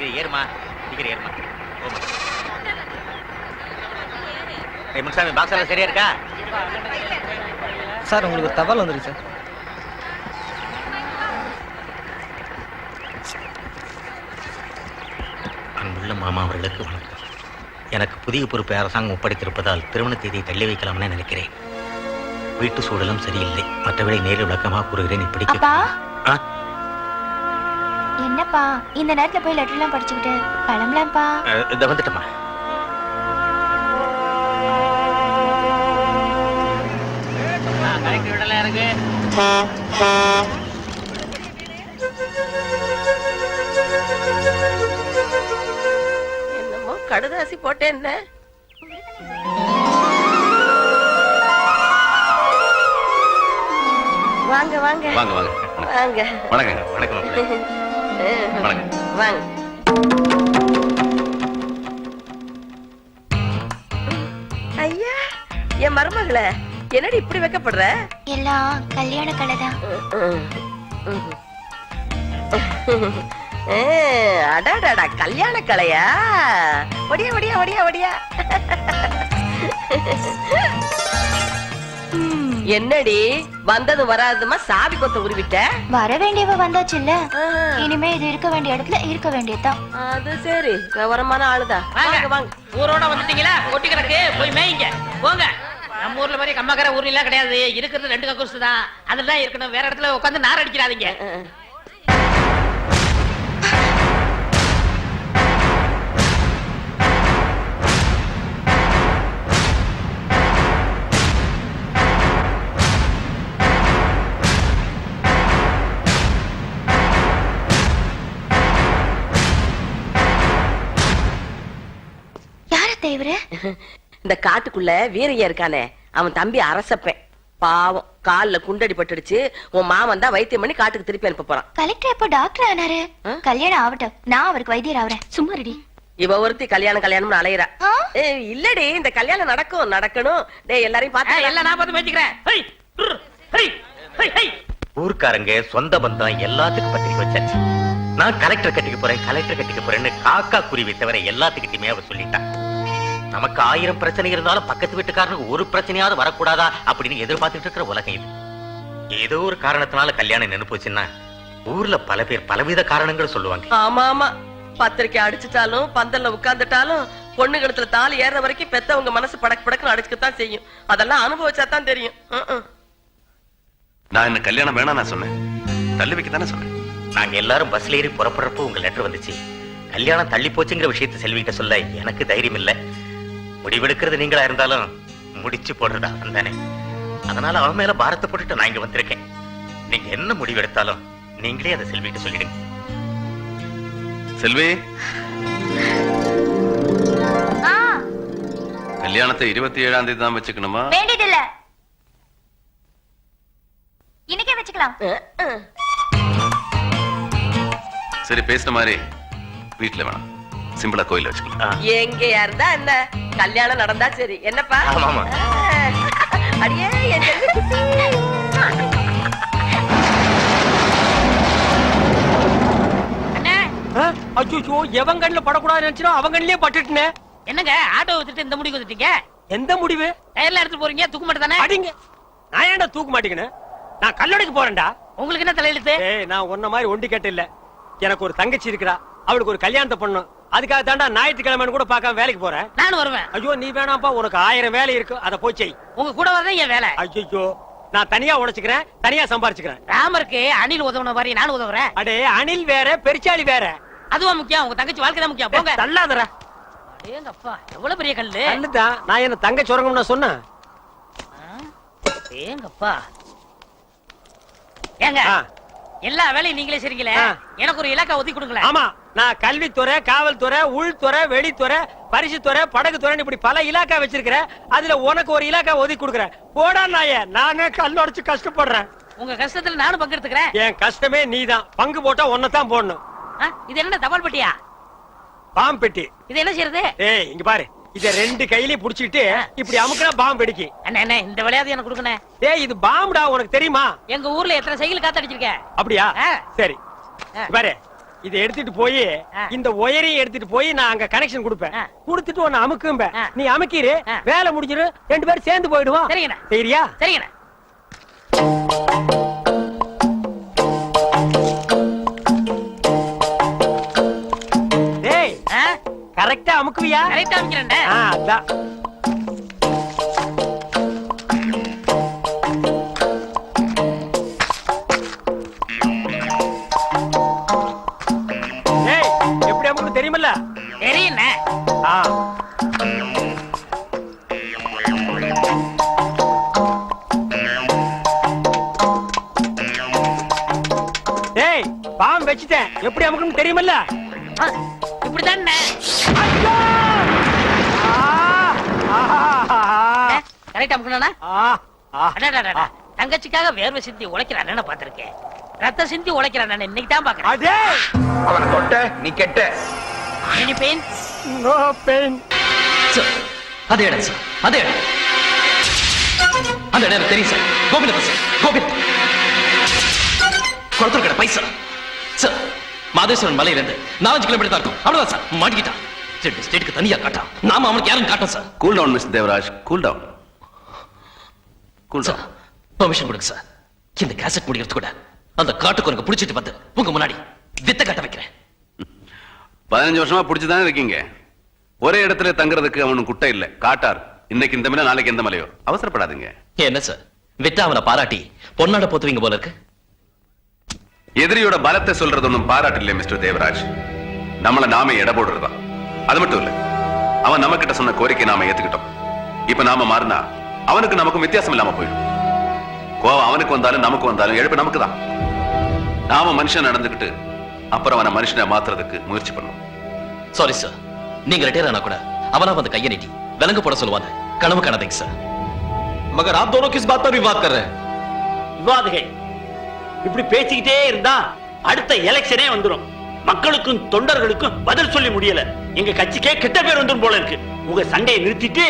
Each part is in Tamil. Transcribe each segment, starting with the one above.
இருக்குது ஏறுமா? சீக்கிரம் ஏறுமா. போமா முனுசாமி பாக்ஸ் எல்லாம் சரியா இருக்கா? சார் உங்களுக்கு ஒரு தபால் வந்துருக்கு சார். அன்புள்ள மாமா அவர்களுக்கு வணக்கம். எனக்கு புதிய பொறுப்பை அரசாங்கம் ஒப்படைத்திருப்பதால் திருமண தேதியை தள்ளி வைக்கலாம்னு நினைக்கிறேன். வீட்டு சூழலும் சரியில்லை. மற்றவரை நேரில் விளக்கமாக கூறுகிறேன் இப்படிக்கு. என்னப்பா இந்த நேரத்துல போய் லெட்டர் எல்லாம் படிச்சுக்கிட்டு கிளம்பலாம்ப்பா. இதோ வந்துட்டமா என்னமோ கடுதாசி போட்டேன் என்ன? வாங்க வாங்க. வாங்க வாங்க. வாங்க. வணக்கங்க. வணக்கம் மாப்பிள்ளை. வணக்கம் வாங்க. ஐயா என் மருமகளே என்னடி இப்படி வைக்கப்படுற? எல்லாம் கல்யாண கலை தான் அடாடாடா கல்யாண கலையா ஒடியா ஒடியா ஒடியா ஒடியா. என்னடி வந்தது வராதுமா சாவி கொத்த உருவிட்ட? வர வேண்டியவ வந்தாச்சுல்ல. ஆ, இனிமே இது இருக்க வேண்டிய இடத்துல இருக்க வேண்டியதுதான். அது சரி. விவரமான ஆளுதான் வாங்க. வாங்க ஊரோட வந்துட்டீங்களா? கொட்டி கிடக்கு போய் மேய்ங்க. போங்க. நம்ம ஊர்ல மாதிரி கம்மக்கரை ஊர்ல எல்லாம் கிடையாது. இருக்கிறது ரெண்டு கக்கூசு தான். அதுல தான் இருக்கணும். வேற இடத்துல உட்காந்து நார் அடிக்கிறாதீங்க. யார தேவரு இந்த காட்டுக்குள்ள வீரையா இருக்கானே. அவன் தம்பி அரசப்பேன். பாவம் கால்ல குண்டடி பட்டுடுச்சு. உன் மாமன் தான் வைத்தியம் பண்ணி காட்டுக்கு திருப்பி அனுப்ப போறான். கலெக்டர் எப்போ டாக்டர் ஆனாரு? கல்யாணம் ஆகட்டும். நான் அவருக்கு வைத்தியர் ஆவறேன். சும்மா ரெடி இவ ஒருத்தி கல்யாணம் கல்யாணம்னு அலையிறா. இல்லடி இந்த கல்யாணம் நடக்கும் நடக்கணும். டேய் எல்லாரையும் பார்த்து எல்லாம் நான் பார்த்து மேய்ச்சிக்கிறேன் ஹை, டுர், ஹை, ஹை, ஹை. ஊர்க்காரங்க சொந்த பந்தம் எல்லாத்துக்கும் பத்திரிக்கை வச்சாச்சு. நான் கலெக்டர் கட்டிக்க போறேன் கலெக்டர் கட்டிக்க போறேன்னு காக்கா குருவி தவிர எல்லாத்துக்கிட்டையுமே அவ சொல்லிட்டான் நமக்கு ஆயிரம் பிரச்சனை இருந்தாலும் பக்கத்து வீட்டுக்காரனுக்கு ஒரு பிரச்சனையாவது வரக்கூடாதா அப்படின்னு எதிர்பார்த்துட்டு இருக்கிற உலகம் இது. ஏதோ ஒரு காரணத்தினால கல்யாணம் நின்னு போச்சுன்னா ஊர்ல பல பேர் பலவித காரணங்கள் சொல்லுவாங்க. ஆமா ஆமா. பத்திரிக்கை அடிச்சுட்டாலும் பந்தல்ல உட்கார்ந்துட்டாலும் பொண்ணு கழுத்துல தாலி ஏறுற வரைக்கும் பெத்தவங்க மனசு படக்கு படக்குன்னு அடிச்சுக்கத்தான் செய்யும். அதெல்லாம் அனுபவிச்சா தான் தெரியும். நான் என்ன கல்யாணம் வேணாம் நான் சொன்னேன். தள்ளி வைக்க தானே சொன்னேன். நாங்க எல்லாரும் பஸ்ல ஏறி புறப்படுறப்போ உங்க லெட்டர் வந்துச்சு. கல்யாணம் தள்ளி போச்சுங்கிற விஷயத்தை செல்விகிட்ட சொல்ல எனக்கு தைரியம் இல்ல முடிவெடுக்கிறது நீங்களா இருந்தாலும் முடிச்சு போடுறதா தானே அதனால அவன் மேல பாரத்தை போட்டுட்டு நான் இங்க வந்திருக்கேன். நீங்க என்ன முடிவெடுத்தாலும் நீங்களே அதை செல்விகிட்ட சொல்லிடுங்க. செல்வி? ஆ. கல்யாணத்தை இருபத்தி ஏழாம் தேதி தான் வச்சுக்கணுமா? வேண்டியதில்ல. இன்னைக்கே வச்சுக்கலாம். சரி பேசுன மாதிரி வீட்டுல வேணாம். சிம்பிளா கோயில்ல வச்சுக்கலாம். எங்கேயா இருந்தா என்ன? கல்யாணம் நடந்தா சரி. என்னப்பா? ஆமா, ஆமா. ஆ, அடியே என் அச்சோ எவன் கண்ணில் படக்கூடாது நினைச்சோ அவன் கண்ணிலே பட்டுட்டுனே. என்னங்க ஆட்டோ வச்சுட்டு இந்த முடிக்கு வந்துட்டீங்க? எந்த முடிவு? டயர்ல எடுத்து போறீங்க தூக்க மாட்டே தானே? அடிங்க. நான் ஏன்டா தூக்க மாட்டேங்கன்னு? நான் கல்லடைக்கு போறேன்டா. உங்களுக்கு என்ன தலையெழுத்து? ஏய் நான் உன்ன மாதிரி ஒண்டி கேட்ட இல்ல எனக்கு ஒரு தங்கச்சி இருக்கிறா. அவளுக்கு ஒரு கல்யாணத்தை பண்ணணும். அதுக்காக தாண்டா ஞாயிற்றுக்கிழமைன்னு கூட பார்க்காம வேலைக்கு போறேன் நானும் வருவேன். ஐயோ நீ வேணாம்ப்பா உனக்கு ஆயிரம் வேலை இருக்கு அதை போய் செய். உங்க கூட வரதான் என் வேலை. ஐயோ நான் தனியா உழைச்சுக்கிறேன் தனியா சம்பாரிச்சுக்கிறேன். ராமருக்கு அணில் உதவுன மாதிரி நானும் உதவுறேன். அடே அணில் வேற பெருச்சாளி வேற. அதுவா முக்கியம் உங்க தங்கச்சி வாழ்க்கை தான் முக்கியம். போங்க. தள்ளாதடா. ஏங்கப்பா எவ்வளவு பெரிய கல்லு. கல்லுதான் நான் என்ன தங்க சுரங்கம்னு சொன்னேன்? ஏங்கப்பா ஏங்க எல்லா வேலையும் நீங்களே செய்றீங்களே. எனக்கு ஒரு இலாக்கா ஒதுக்கி கொடுங்களேன். ஆமா நான் கல்வித்துறை காவல்துறை உள்துறை வெளித்துறை பரிசுத்துறை படகுத்துறை இப்படி பல இலாக்கா வச்சிருக்கிறேன் அதுல உனக்கு ஒரு இலாக்கா ஒதுக்கி கொடுக்குறேன். போடா நாயே நானே கல் உடைச்சு கஷ்டப்படுறேன். உங்க கஷ்டத்துல நானும் பங்கெடுத்துக்கிறேன் என் கஷ்டமே நீதான். பங்கு போட்டா தான் போடணும். இது என்ன தபால் பெட்டியா? பாம்பு பெட்டி. இது என்ன செய்யறது ஏய் இங்க பாரு. இத ரெண்டு கையிலயும் புடிச்சிட்டு இப்படி அமுக்குனா பாம்பு வெடிக்கு அண்ணே அண்ணே இந்த விளையாட்டு எனக்கு கொடுக்கணே ஏய் இது பாம்புடா உனக்கு தெரியுமா எங்க ஊர்ல எத்தனை சைக்கிள் காத்து அடிச்சிருக்கேன் அப்படியா. சரி பாரு இதை எடுத்துட்டு போய். இந்த ஒயரையும் எடுத்துட்டு போய் நான் அங்க கனெக்ஷன் கொடுப்பேன். கொடுத்துட்டு உன்னை அமுக்கும்ப. நீ அமுக்கிரு. வேலை முடிஞ்சிரு ரெண்டு பேரும் சேர்ந்து போயிடுவோம் சரிங்கண்ணா. சரியா சரிங்கண்ணா கரெக்டா அமுக்குவியா? கரெக்டா அமைக்கிறேன்டா. ஆ, அதான். தெரியுமில்ல? தெரியுண்ணே ஆ. டேய் பாம்பு வச்சுட்டேன். எப்படி அமுக்குன்னு தெரியுமில்ல? ஆ, கரெக்டா தங்கச்சிக்காக வேர்வை சிந்தி உழைக்கிற அண்ணனை பார்த்திருக்கேன். ரத்த சிந்தி உழைக்கிற அண்ணன் இன்னைக்கு தான் பாக்குறேன் அடே! அவனை தொட்ட நீ கெட்ட. Any pain. சார் அதே இடம் சார் அதே இடம் அந்த எனக்கு தெரியும் சார். கோபிநாத் சார். கோபிநாத் குளத்தூர் கடை பைசா. சார் மாதேஸ்வரன் மலையில இருந்து நாலஞ்சு கிலோமீட்டர் தான் இருக்கும். அவ்வளவுதான் சார். மாட்டிக்கிட்டான். ரெண்டு ஸ்டேட்டுக்கு தனியா காட்டான் நாம அவனுக்கு யாரும் காட்டும் sir cool down mister Devaraj cool down cool down permission கொடுங்க சார் இந்த கேசட் முடிக்கிறது கூட. அந்த காட்டுக்கு உனக்கு பிடிச்சிட்டு வந்து உங்க முன்னாடி வித்த கட்ட வைக்கிறேன். பதினஞ்சு வருஷமா பிடிச்சுதானே இருக்கீங்க? ஒரே இடத்துல தங்குறதுக்கு அவனுக்கு குட்டை இல்ல. காட்டார். இன்னைக்கு இந்த மலை நாளைக்கு எந்த மலையோ. அவசரப்படாதீங்க. என்ன சார் விட்டா அவனை பாராட்டி பொன்னாட போத்துவீங்க போல இருக்கு. எதிரியோட பலத்தை சொல்றது ஒண்ணும் பாராட்டு இல்லை மிஸ்டர் தேவராஜ் நம்மள நாமே எடை போடுறதா அது மட்டும் இல்ல அவன் நம்ம கிட்ட சொன்ன கோரிக்கை நாம ஏத்துக்கிட்டோம். இப்ப நாம மாறினா அவனுக்கு நமக்கும் வித்தியாசம் இல்லாம போயிடும். கோவம் அவனுக்கு வந்தாலும் நமக்கு வந்தாலும் எழுப்பு நமக்கு தான் நாம மனுஷன் நடந்துகிட்டு அப்புறம் அவனை மனுஷனை மாத்துறதுக்கு முயற்சி பண்ணும் சாரி சார் நீங்க ரிட்டையர் ஆனா கூட அவனா வந்து கையை நீட்டி விலங்கு போட சொல்லுவாங்க கனவு காணதைங்க சார் மகர் ஆப் தோனோ கிஸ் பாத் பர் கர் விவாதுகள் இப்படி பேசிக்கிட்டே இருந்தா அடுத்த எலெக்ஷனே வந்துடும் மக்களுக்கும் தொண்டர்களுக்கும் பதில் சொல்லி முடியல. எங்க கட்சிக்கே கெட்ட பேர் வந்துரும் போல இருக்கு. உங்க சண்டையை நிறுத்திட்டு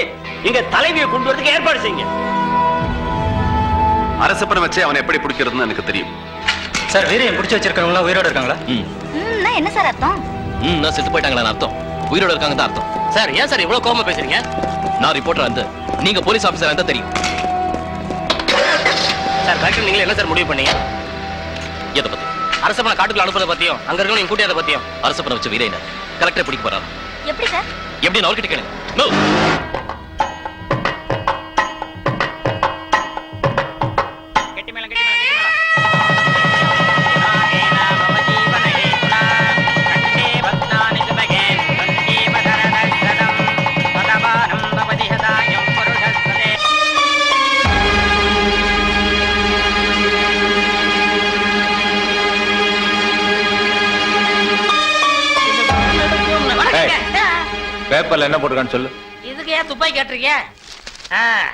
எங்க தலைவியை கொண்டு வரதுக்கு ஏற்பாடு செய்யுங்க. அரசப்பனை வச்சே அவனை எப்படி பிடிக்கிறதுன்னு எனக்கு தெரியும். சார் வீரையும் பிடிச்சி வச்சிருக்கவங்களா உயிரோட இருக்காங்களா? ம். ம் என்ன சார் அர்த்தம்? ம் நான் செத்து போயிட்டாங்களான்னு அர்த்தம். உயிரோட இருக்காங்க தான் அர்த்தம். சார் ஏன் சார் இவ்வளவு கோவமா பேசுறீங்க? நான் ரிப்போர்ட்டர் வந்து நீங்க போலீஸ் ஆபீசரா இருந்தா தெரியும். சார் கரெக்ட் நீங்க என்ன சார் முடிவு பண்ணீங்க? எதை பத்தி? அரசப்பனை காட்டுக்குள்ள அனுப்புறத பத்தியும் அங்க இருக்கணும் நீங்க கூட்டியதை பத்தியும். அரசப்பனை வச்சு வீரையினர் கலெக்டரை பிடிக்க போறாரு. எப்படி சார்? எப்படி அவர்கிட்ட கேளுங்க பேப்பர்ல என்ன போட்டிருக்கான்னு சொல்லு. இதுக்கு ஏன் துப்பாக்கி கேட்டிருக்கீங்க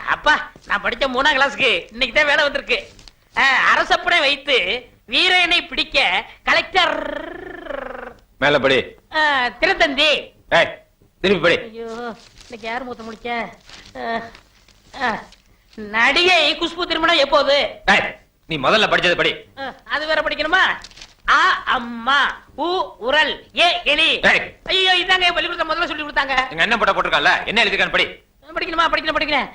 அப்பா நான் படிச்ச மூணாம் கிளாஸ்க்கு இன்னைக்கு தான் வேலை வந்திருக்கு. அரசப்படை வைத்து வீரனை பிடிக்க கலெக்டர் மேல படி. ஆ, திருத்தந்தி. ஏய் திருப்பி படி. ஐயோ இன்னைக்கு யார் மூத்த ஆ, நடிகை குஷ்பு திருமணம் எப்போது? நீ முதல்ல படிச்சது படி. அது வேற படிக்கணுமா? ஆ அம்மா உ உரல் ஏ எலி. ஐயோ இதாங்க பள்ளி கொடுத்த முதல்ல சொல்லி கொடுத்தாங்க. எங்க அண்ணன் போட்ட போட்டிருக்கான்ல? என்ன எழுதிருக்கான்னு படி. படிக்கணுமா படிக்கணும் படிக்கிறேன்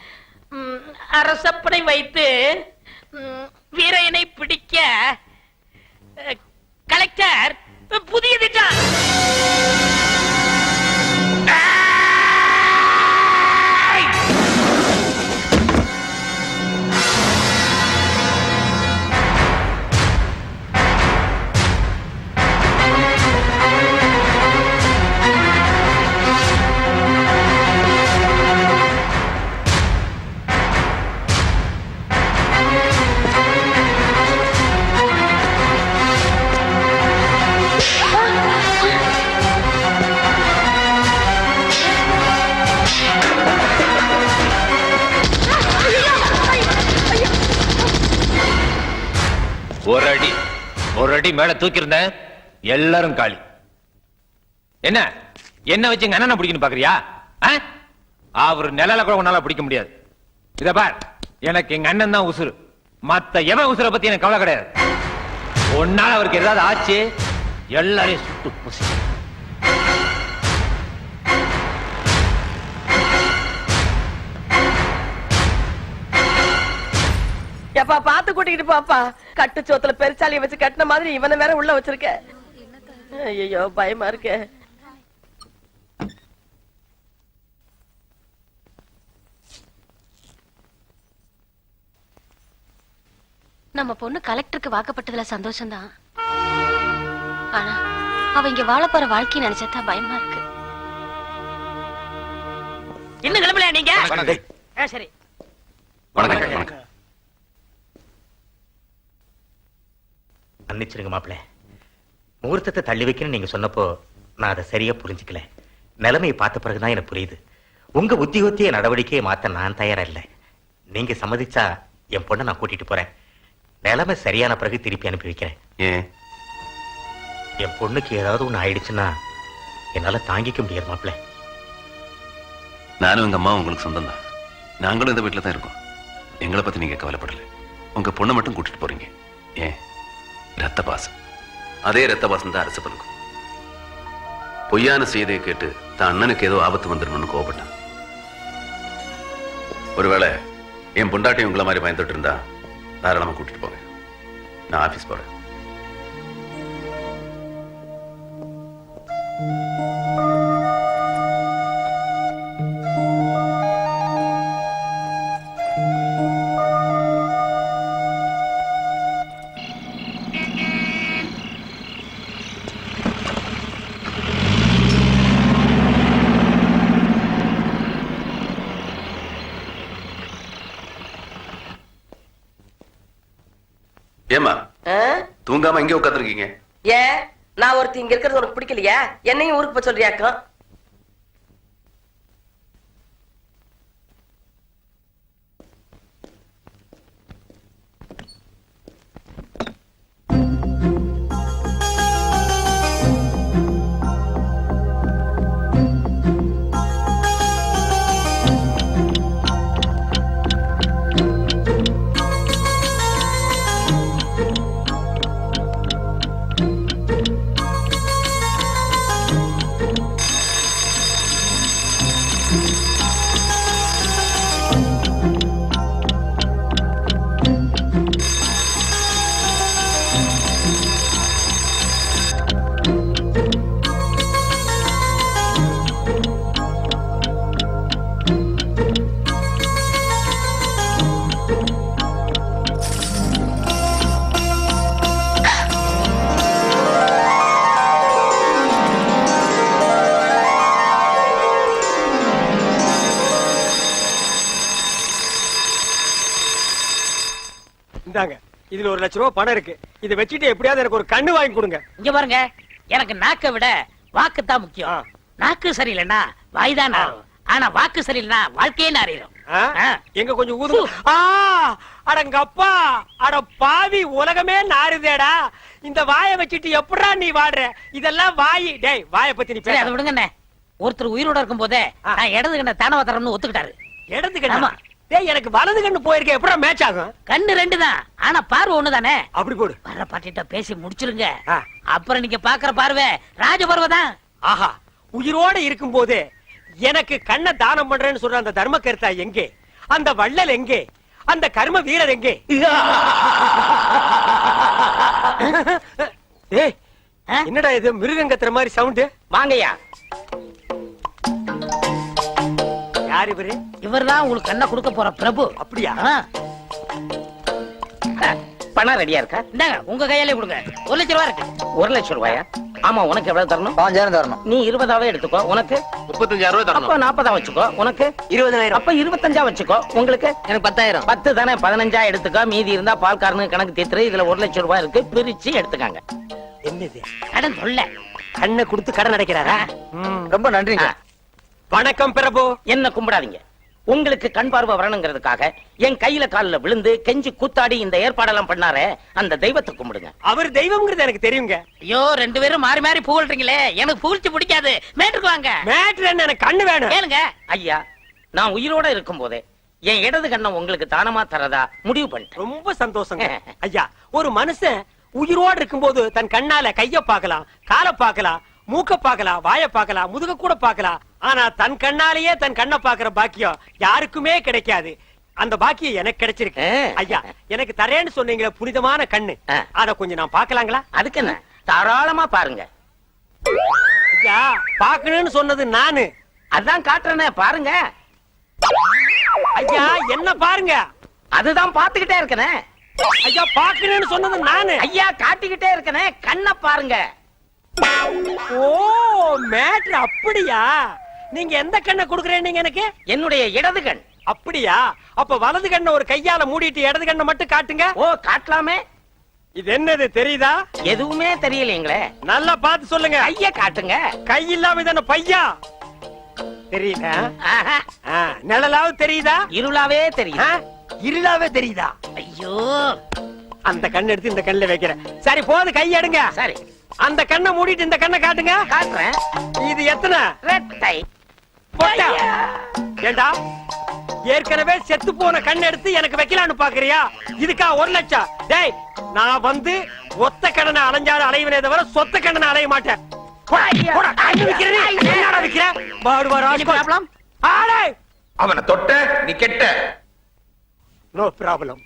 ம், அரசப்படை வைத்து ம், வீரையனை பிடிக்க கலெக்டர் புதிய திட்டம். ஒரு அடி மேல தூக்கியிருந்தேன் எல்லாரும் காலி. என்ன? என்ன வச்சு எங்க அண்ணனை பிடிக்கணும் பாக்குறியா? ஆ? அவர் நிழல கூட உன்னால பிடிக்க முடியாது. இத பார் எனக்கு எங்க அண்ணன் தான் உசுரு மத்த எவன் உசுரை பத்தி எனக்கு கவலை கிடையாது. உன்னால அவருக்கு ஏதாவது ஆச்சு எல்லாரையும் சுட்டு புசி எப்பா பாத்து கூட்டிக்கிட்டு பாப்பா. கட்டு சோத்துல பெருச்சாலிய வச்சு கட்டின மாதிரி இவனை வேற உள்ள வச்சிருக்க. ஐயோ பயமா இருக்கு. நம்ம பொண்ணு கலெக்டருக்கு வாக்கப்பட்டதுல சந்தோஷம்தான். ஆனா அவ இங்க வாழ போற வாழ்க்கையை நினைச்சா பயமா இருக்கு. இன்னும் கிளம்பலையா நீங்க? சரி. வணக்கம். மன்னிச்சிருங்க மாப்பிள. முகூர்த்தத்தை தள்ளி வைக்கணும்னு நீங்க சொன்னப்போ நான் அதை சரியா புரிஞ்சுக்கல. நிலைமையை பார்த்த பிறகுதான் எனக்கு புரியுது. உங்க உத்தியோகத்திய நடவடிக்கையை மாத்த நான் தயாரா இல்லை நீங்க சம்மதிச்சா என் பொண்ணை நான் கூட்டிட்டு போறேன். நிலைமை சரியான பிறகு திருப்பி அனுப்பி வைக்கிறேன். என் பொண்ணுக்கு ஏதாவது ஒண்ணு ஆயிடுச்சுன்னா என்னால தாங்கிக்க முடியாது மாப்பிள. நானும் எங்க அம்மா உங்களுக்கு சொந்தம் தான் நாங்களும் இந்த வீட்டுல தான் இருக்கோம். எங்களை பத்தி நீங்க கவலைப்படல. உங்க பொண்ணை மட்டும் கூட்டிட்டு போறீங்க. ஏன்? ரத்த பாசம் அதே ரத்த பாசம் தான் அரசு பலுக்கும் பொய்யான செய்தியை கேட்டு தான் அண்ணனுக்கு ஏதோ ஆபத்து வந்துடணும்னு கோபப்பட்டான் ஒருவேளை என் பொண்டாட்டி உங்களை மாதிரி பயந்துட்டு இருந்தா தாராளமா கூட்டிட்டு போங்க. நான் ஆபீஸ் போறேன். ஏமா? தூங்காம எங்க உட்காந்துருக்கீங்க ஏன்? நான் ஒருத்தி இங்க இருக்கிறது உனக்கு பிடிக்கலையா? என்னையும் ஊருக்கு போக சொல்றியாக்கும்? இதுல ஒரு லட்ச ரூபாய் பணம் இருக்கு. இதை வச்சுட்டு எப்படியாவது எனக்கு ஒரு கண்ணு வாங்கி கொடுங்க. இங்க பாருங்க எனக்கு நாக்கை விட வாக்கு தான் முக்கியம். நாக்கு சரியில்லைன்னா வாய்தான் நாரும். ஆனா வாக்கு சரியில்லைன்னா வாழ்க்கையே நாரிடும். எங்க கொஞ்சம் ஊது அடங்கப்பா. அட பாவி உலகமே நாறுதேடா. இந்த வாயை வச்சுட்டு எப்படா நீ வாடுற? இதெல்லாம் வாயி. டேய் வாயை பத்தி நீ பேச அதை விடுங்கண்ணே. ஒருத்தர் உயிரோட இருக்கும் போதே. நான் இடது கண்ண தானவ தரம்னு ஒத்துக்கிட்டாரு. இடது. கண்ணா? டேய் எனக்கு வலது கண்ணு போயிருக்க எப்படா மேட்ச் ஆகும்? கண்ணு ரெண்டு தான் ஆனா பார்வை ஒண்ணுதானே? அப்படி போடு. வர்ற பாட்டிட்ட பேசி முடிச்சிருங்க. ஆ. அப்புறம் நீங்க பாக்குற பார்வை ராஜபர்வ தான் ஆஹா உயிரோட இருக்கும்போது எனக்கு கண்ணை தானம் பண்றேன்னு சொல்ற அந்த தர்ம கருத்தா எங்கே? அந்த வள்ளல் எங்கே? அந்த கர்ம வீரர் எங்கே? ஏய் ஆ? என்னடா இது? மிருகங்கத்துற மாதிரி சவுண்ட் வாங்கய்யா. யார் இவரு? இவர்தான் உங்களுக்கு கண்ணை கொடுக்க போற பிரபு. அப்படியா. பணம் ரெடியா இருக்கா? இந்தாங்க உங்க கையாலே கொடுங்க. ஒரு லட்சம் ரூபா இருக்கு. ஒரு லட்சம் ரூபாயா? ஆமா உனக்கு எவ்வளவு தரணும்? பாஞ்சாயிரம் தரணும். நீ இருபதாவே எடுத்துக்கோ. உனக்கு? முப்பத்தஞ்சாயிரம் ரூபாய் அப்ப நாற்பதா வச்சுக்கோ. உனக்கு? இருபதாயிரம். அப்ப இருபத்தஞ்சா வச்சுக்கோ. உங்களுக்கு? எனக்கு பத்தாயிரம். பத்து தானே பதினஞ்சா எடுத்துக்கோ. மீதி இருந்தா பால்காரனுக்கு கணக்கு தீர்த்துரு இதுல ஒரு லட்சம் ரூபாய் இருக்கு. பிரிச்சு எடுத்துக்காங்க. என்னது? கடன் சொல்ல கண்ணை கொடுத்து கடன் அடைக்கிறாரா? ரொம்ப நன்றிங்க. வணக்கம் பிரபு. என்ன கும்பிடாதீங்க. உங்களுக்கு கண் பார்வை வரணுங்கிறதுக்காக என் கையில கால்ல விழுந்து கெஞ்சி கூத்தாடி இந்த ஏற்பாடெல்லாம் பண்ணாரே அந்த தெய்வத்தை கும்பிடுங்க. அவர் தெய்வம்ங்கிறது எனக்கு தெரியுங்க. ஐயோ ரெண்டு பேரும் மாறி மாறி புகழ்றீங்களே எனக்கு புகழ்ச்சி பிடிக்காது. மேட்டுக்கு வாங்க. மேட்ரு என்ன எனக்கு கண்ணு வேணும். கேளுங்க. ஐயா நான் உயிரோட இருக்கும் போதே என் இடது கண்ணை உங்களுக்கு தானமா தரதா? முடிவு பண்ணிட்டேன். ரொம்ப சந்தோஷங்க. ஐயா ஒரு மனுஷன் உயிரோடு இருக்கும்போது தன் கண்ணால கைய பார்க்கலாம் காலை பார்க்கலாம் மூக்க பார்க்கலாம் வாய பார்க்கலாம் முதுக கூட பார்க்கலாம். ஆனா தன் கண்ணாலேயே தன் கண்ணை பார்க்கிற பாக்கியம் யாருக்குமே கிடைக்காது. அந்த பாக்கியம் எனக்கு கிடைச்சிருக்கு. ஐயா எனக்கு தரேன்னு சொன்னீங்களே புனிதமான கண்ணு. அத கொஞ்சம் நான் பார்க்கலாங்களா? அதுக்கு என்ன? தாராளமா பாருங்க. ஐயா பார்க்கணும்னு சொன்னது நானு. அதான் காட்டுறேனே பாருங்க. ஐயா என்ன பாருங்க? அதுதான் பாத்துக்கிட்டே இருக்கனே. ஐயா பார்க்கணும்னு சொன்னது நானு. ஐயா காட்டிக்கிட்டே இருக்கனே கண்ணை பாருங்க. ஓ மேட்ரு அப்படியா? நீங்க எந்த கண்ணை குடுக்குறேன் எனக்கு? என்னுடைய இடது கண். அப்படியா? அப்ப வலது கண்ணை ஒரு கையால மூடிட்டு இடது கண்ணை மட்டும் காட்டுங்க. ஓ காட்டலாமே. இது என்னது தெரியுதா? எதுவுமே தெரியலீங்களே. நல்லா பார்த்து சொல்லுங்க. கைய காட்டுங்க. கை இல்லாம இது என்ன பையா? ஆ, நிழலாவது தெரியுதா? இருளாவே தெரியும் ஆ, இருளாவே தெரியுதா? ஐயோ. அந்த கண்ணை எடுத்து இந்த கண்ணுல வைக்கிறேன். சரி போது கை எடுங்க. சரி. அந்த கண்ணை மூடிட்டு இந்த கண்ணை காட்டுங்க. காட்டுறேன். இது எத்தனை? ரெட்டை போட்டா. ஏண்டா? ஏற்கனவே செத்து போன கண் எடுத்து எனக்கு வைக்கலான்னு பாக்குறியா? இதுக்கா ஒரு லட்சம். டேய் நான் வந்து ஒத்த கடனை அலைஞ்சாலும் அலைவனே தவிர சொத்த கடனை அலைய மாட்டேன். போடா, போடா, கண்ணு விக்கிறேனே. என்னடா விக்கிற? ராஸ்கோல். ஆடே! அவனை தொட்ட நீ கெட்ட. No problem